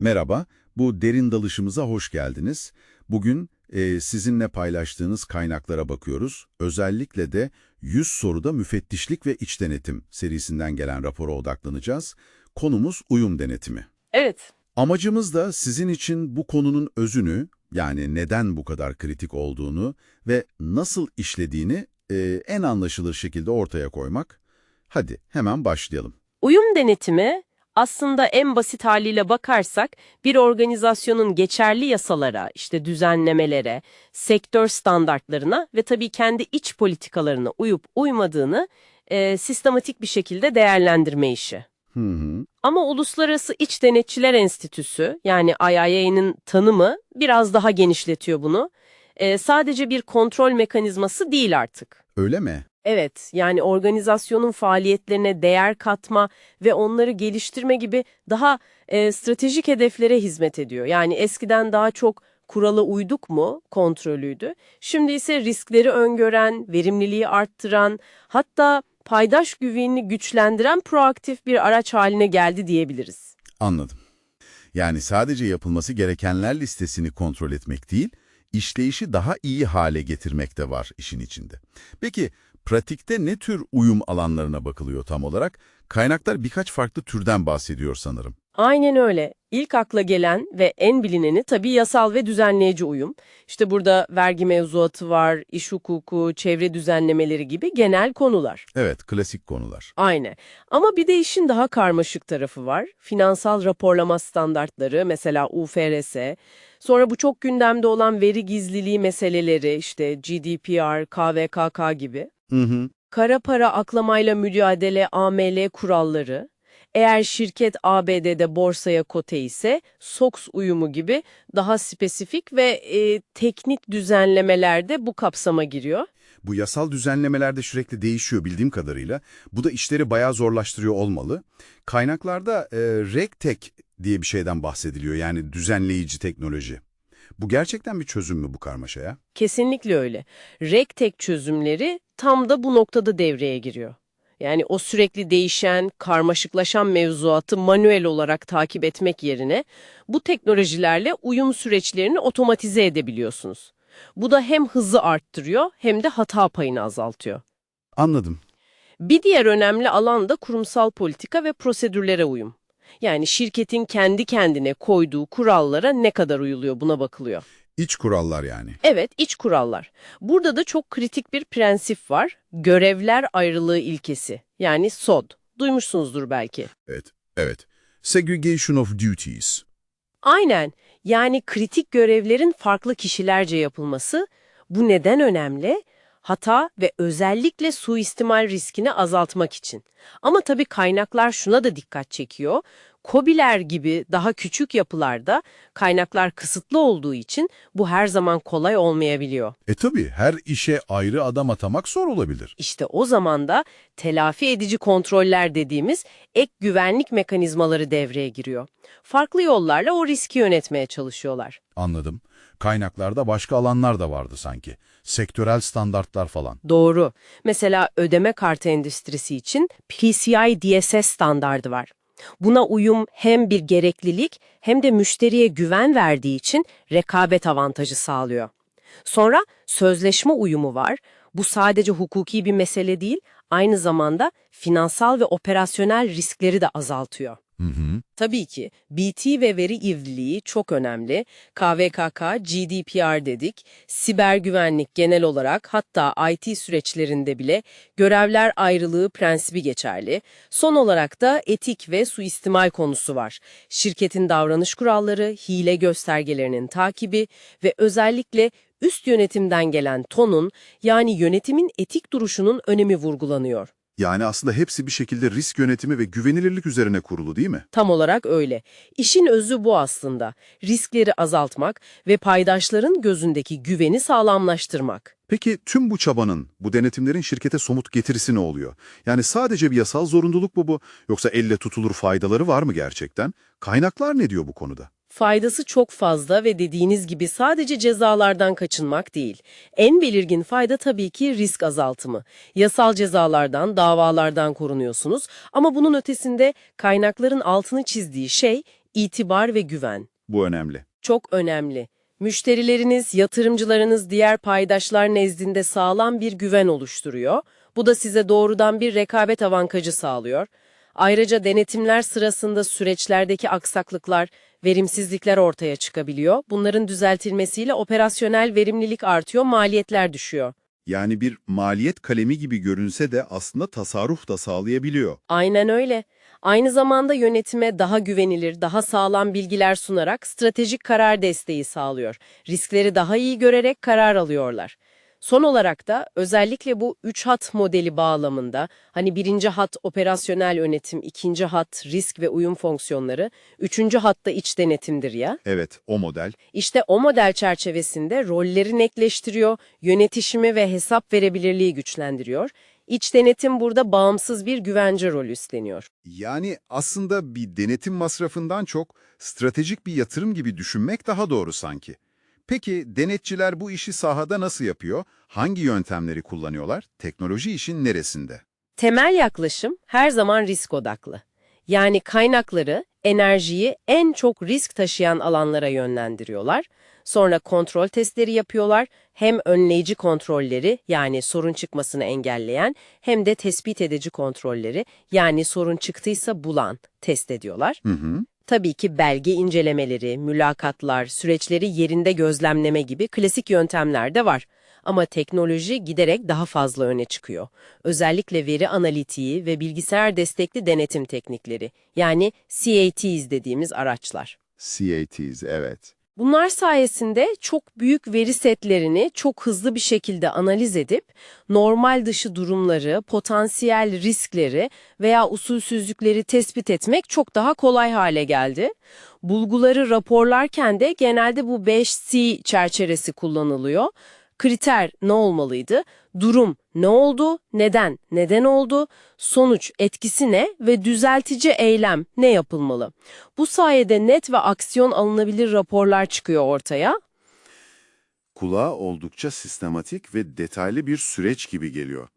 Merhaba, bu derin dalışımıza hoş geldiniz. Bugün e, sizinle paylaştığınız kaynaklara bakıyoruz. Özellikle de 100 soruda müfettişlik ve iç denetim serisinden gelen rapora odaklanacağız. Konumuz uyum denetimi. Evet, Amacımız da sizin için bu konunun özünü, yani neden bu kadar kritik olduğunu ve nasıl işlediğini e, en anlaşılır şekilde ortaya koymak. Hadi hemen başlayalım. uyum denetimi aslında en basit haliyle bakarsak bir organizasyonun geçerli yasalara, işte düzenlemelere, sektör standartlarına ve tabii kendi iç politikalarına uyup uymadığını e, sistematik bir şekilde değerlendirme işi. Hı hı. Ama Uluslararası İç Denetçiler Enstitüsü yani IIA'nın tanımı biraz daha genişletiyor bunu. E, sadece bir kontrol mekanizması değil artık. Öyle mi? Evet, yani organizasyonun faaliyetlerine değer katma ve onları geliştirme gibi daha e, stratejik hedeflere hizmet ediyor. Yani eskiden daha çok kurala uyduk mu kontrolüydü. Şimdi ise riskleri öngören, verimliliği arttıran, hatta paydaş güvenini güçlendiren proaktif bir araç haline geldi diyebiliriz. Anladım. Yani sadece yapılması gerekenler listesini kontrol etmek değil, işleyişi daha iyi hale getirmek de var işin içinde. Peki pratikte ne tür uyum alanlarına bakılıyor tam olarak? Kaynaklar birkaç farklı türden bahsediyor sanırım. Aynen öyle. İlk akla gelen ve en bilineni tabii yasal ve düzenleyici uyum. İşte burada vergi mevzuatı var, iş hukuku, çevre düzenlemeleri gibi genel konular. Evet, klasik konular. Aynı. Ama bir de işin daha karmaşık tarafı var. Finansal raporlama standartları, mesela UFRS. Sonra bu çok gündemde olan veri gizliliği meseleleri, işte GDPR, KVKK gibi. Hı hı. Kara para aklamayla mücadele AML kuralları. Eğer şirket ABD'de borsaya kote ise SOX uyumu gibi daha spesifik ve e, teknik düzenlemelerde bu kapsama giriyor. Bu yasal düzenlemelerde sürekli değişiyor bildiğim kadarıyla. Bu da işleri bayağı zorlaştırıyor olmalı. Kaynaklarda e, RegTech diye bir şeyden bahsediliyor yani düzenleyici teknoloji. Bu gerçekten bir çözüm mü bu karmaşaya? Kesinlikle öyle. RegTech çözümleri tam da bu noktada devreye giriyor. Yani o sürekli değişen, karmaşıklaşan mevzuatı manuel olarak takip etmek yerine bu teknolojilerle uyum süreçlerini otomatize edebiliyorsunuz. Bu da hem hızı arttırıyor hem de hata payını azaltıyor. Anladım. Bir diğer önemli alan da kurumsal politika ve prosedürlere uyum. Yani şirketin kendi kendine koyduğu kurallara ne kadar uyuluyor buna bakılıyor. İç kurallar yani. Evet, iç kurallar. Burada da çok kritik bir prensip var. Görevler ayrılığı ilkesi. Yani SOD. Duymuşsunuzdur belki. Evet, evet. Segregation of duties. Aynen. Yani kritik görevlerin farklı kişilerce yapılması. Bu neden önemli? Hata ve özellikle suistimal riskini azaltmak için. Ama tabii kaynaklar şuna da dikkat çekiyor. KOBİ'ler gibi daha küçük yapılarda kaynaklar kısıtlı olduğu için bu her zaman kolay olmayabiliyor. E tabii her işe ayrı adam atamak zor olabilir. İşte o zaman da telafi edici kontroller dediğimiz ek güvenlik mekanizmaları devreye giriyor. Farklı yollarla o riski yönetmeye çalışıyorlar. Anladım. Kaynaklarda başka alanlar da vardı sanki. Sektörel standartlar falan. Doğru. Mesela ödeme kartı endüstrisi için PCI DSS standardı var. Buna uyum hem bir gereklilik hem de müşteriye güven verdiği için rekabet avantajı sağlıyor. Sonra sözleşme uyumu var. Bu sadece hukuki bir mesele değil, aynı zamanda finansal ve operasyonel riskleri de azaltıyor. Hı hı. Tabii ki BT ve veri ivliliği çok önemli. KVKK, GDPR dedik, siber güvenlik genel olarak hatta IT süreçlerinde bile görevler ayrılığı prensibi geçerli. Son olarak da etik ve suistimal konusu var. Şirketin davranış kuralları, hile göstergelerinin takibi ve özellikle üst yönetimden gelen tonun yani yönetimin etik duruşunun önemi vurgulanıyor. Yani aslında hepsi bir şekilde risk yönetimi ve güvenilirlik üzerine kurulu değil mi? Tam olarak öyle. İşin özü bu aslında. Riskleri azaltmak ve paydaşların gözündeki güveni sağlamlaştırmak. Peki tüm bu çabanın, bu denetimlerin şirkete somut getirisi ne oluyor? Yani sadece bir yasal zorunluluk mu bu? Yoksa elle tutulur faydaları var mı gerçekten? Kaynaklar ne diyor bu konuda? Faydası çok fazla ve dediğiniz gibi sadece cezalardan kaçınmak değil. En belirgin fayda tabii ki risk azaltımı. Yasal cezalardan, davalardan korunuyorsunuz ama bunun ötesinde kaynakların altını çizdiği şey itibar ve güven. Bu önemli. Çok önemli. Müşterileriniz, yatırımcılarınız, diğer paydaşlar nezdinde sağlam bir güven oluşturuyor. Bu da size doğrudan bir rekabet avantajı sağlıyor. Ayrıca denetimler sırasında süreçlerdeki aksaklıklar, verimsizlikler ortaya çıkabiliyor. Bunların düzeltilmesiyle operasyonel verimlilik artıyor, maliyetler düşüyor. Yani bir maliyet kalemi gibi görünse de aslında tasarruf da sağlayabiliyor. Aynen öyle. Aynı zamanda yönetime daha güvenilir, daha sağlam bilgiler sunarak stratejik karar desteği sağlıyor. Riskleri daha iyi görerek karar alıyorlar. Son olarak da özellikle bu 3 hat modeli bağlamında hani birinci hat operasyonel yönetim, ikinci hat risk ve uyum fonksiyonları, üçüncü hatta iç denetimdir ya. Evet, o model. İşte o model çerçevesinde rolleri netleştiriyor, yönetişimi ve hesap verebilirliği güçlendiriyor. İç denetim burada bağımsız bir güvence rolü üstleniyor. Yani aslında bir denetim masrafından çok stratejik bir yatırım gibi düşünmek daha doğru sanki. Peki denetçiler bu işi sahada nasıl yapıyor? Hangi yöntemleri kullanıyorlar? Teknoloji işin neresinde? Temel yaklaşım her zaman risk odaklı. Yani kaynakları, enerjiyi en çok risk taşıyan alanlara yönlendiriyorlar. Sonra kontrol testleri yapıyorlar. Hem önleyici kontrolleri yani sorun çıkmasını engelleyen hem de tespit edici kontrolleri yani sorun çıktıysa bulan test ediyorlar. Hı hı. Tabii ki belge incelemeleri, mülakatlar, süreçleri yerinde gözlemleme gibi klasik yöntemler de var. Ama teknoloji giderek daha fazla öne çıkıyor. Özellikle veri analitiği ve bilgisayar destekli denetim teknikleri, yani CATs dediğimiz araçlar. CATs, evet. Bunlar sayesinde çok büyük veri setlerini çok hızlı bir şekilde analiz edip normal dışı durumları, potansiyel riskleri veya usulsüzlükleri tespit etmek çok daha kolay hale geldi. Bulguları raporlarken de genelde bu 5C çerçevesi kullanılıyor. Kriter ne olmalıydı? Durum ne oldu? Neden? Neden oldu? Sonuç etkisi ne? Ve düzeltici eylem ne yapılmalı? Bu sayede net ve aksiyon alınabilir raporlar çıkıyor ortaya. Kulağa oldukça sistematik ve detaylı bir süreç gibi geliyor.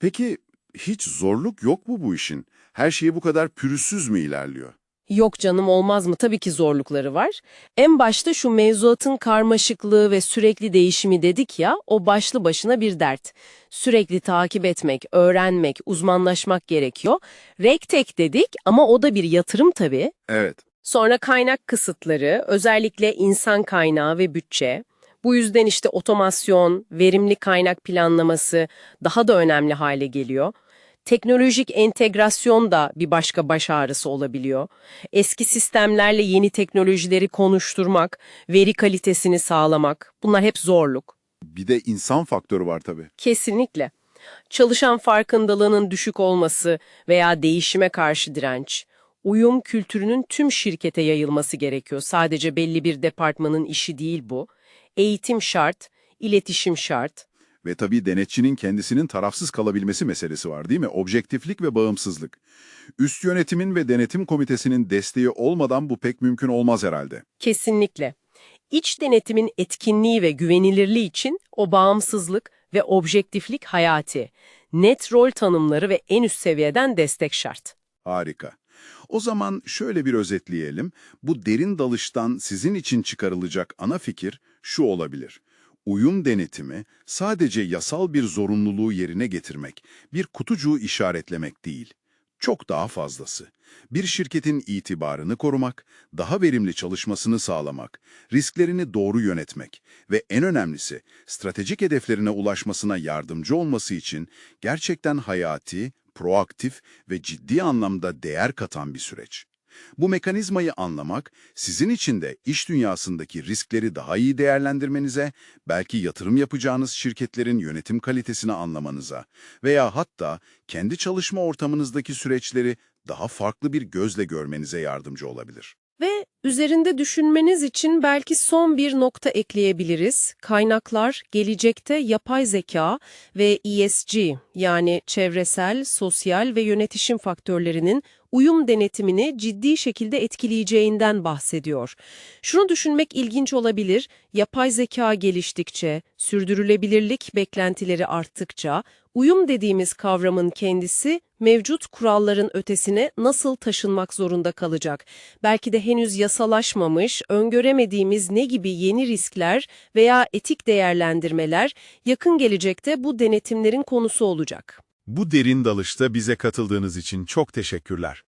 Peki hiç zorluk yok mu bu işin? Her şey bu kadar pürüzsüz mü ilerliyor? Yok canım olmaz mı? Tabii ki zorlukları var. En başta şu mevzuatın karmaşıklığı ve sürekli değişimi dedik ya, o başlı başına bir dert. Sürekli takip etmek, öğrenmek, uzmanlaşmak gerekiyor. Rektek dedik ama o da bir yatırım tabii. Evet. Sonra kaynak kısıtları, özellikle insan kaynağı ve bütçe. Bu yüzden işte otomasyon, verimli kaynak planlaması daha da önemli hale geliyor. Teknolojik entegrasyon da bir başka baş ağrısı olabiliyor. Eski sistemlerle yeni teknolojileri konuşturmak, veri kalitesini sağlamak bunlar hep zorluk. Bir de insan faktörü var tabii. Kesinlikle. Çalışan farkındalığının düşük olması veya değişime karşı direnç, uyum kültürünün tüm şirkete yayılması gerekiyor. Sadece belli bir departmanın işi değil bu. Eğitim şart, iletişim şart. Ve tabii denetçinin kendisinin tarafsız kalabilmesi meselesi var değil mi? Objektiflik ve bağımsızlık. Üst yönetimin ve denetim komitesinin desteği olmadan bu pek mümkün olmaz herhalde. Kesinlikle. İç denetimin etkinliği ve güvenilirliği için o bağımsızlık ve objektiflik hayati. Net rol tanımları ve en üst seviyeden destek şart. Harika. O zaman şöyle bir özetleyelim. Bu derin dalıştan sizin için çıkarılacak ana fikir şu olabilir. Uyum denetimi sadece yasal bir zorunluluğu yerine getirmek, bir kutucuğu işaretlemek değil. Çok daha fazlası. Bir şirketin itibarını korumak, daha verimli çalışmasını sağlamak, risklerini doğru yönetmek ve en önemlisi stratejik hedeflerine ulaşmasına yardımcı olması için gerçekten hayati, proaktif ve ciddi anlamda değer katan bir süreç. Bu mekanizmayı anlamak, sizin için de iş dünyasındaki riskleri daha iyi değerlendirmenize, belki yatırım yapacağınız şirketlerin yönetim kalitesini anlamanıza veya hatta kendi çalışma ortamınızdaki süreçleri daha farklı bir gözle görmenize yardımcı olabilir. Üzerinde düşünmeniz için belki son bir nokta ekleyebiliriz. Kaynaklar gelecekte yapay zeka ve ESG yani çevresel, sosyal ve yönetişim faktörlerinin uyum denetimini ciddi şekilde etkileyeceğinden bahsediyor. Şunu düşünmek ilginç olabilir, yapay zeka geliştikçe, sürdürülebilirlik beklentileri arttıkça Uyum dediğimiz kavramın kendisi mevcut kuralların ötesine nasıl taşınmak zorunda kalacak? Belki de henüz yasalaşmamış, öngöremediğimiz ne gibi yeni riskler veya etik değerlendirmeler yakın gelecekte bu denetimlerin konusu olacak. Bu derin dalışta bize katıldığınız için çok teşekkürler.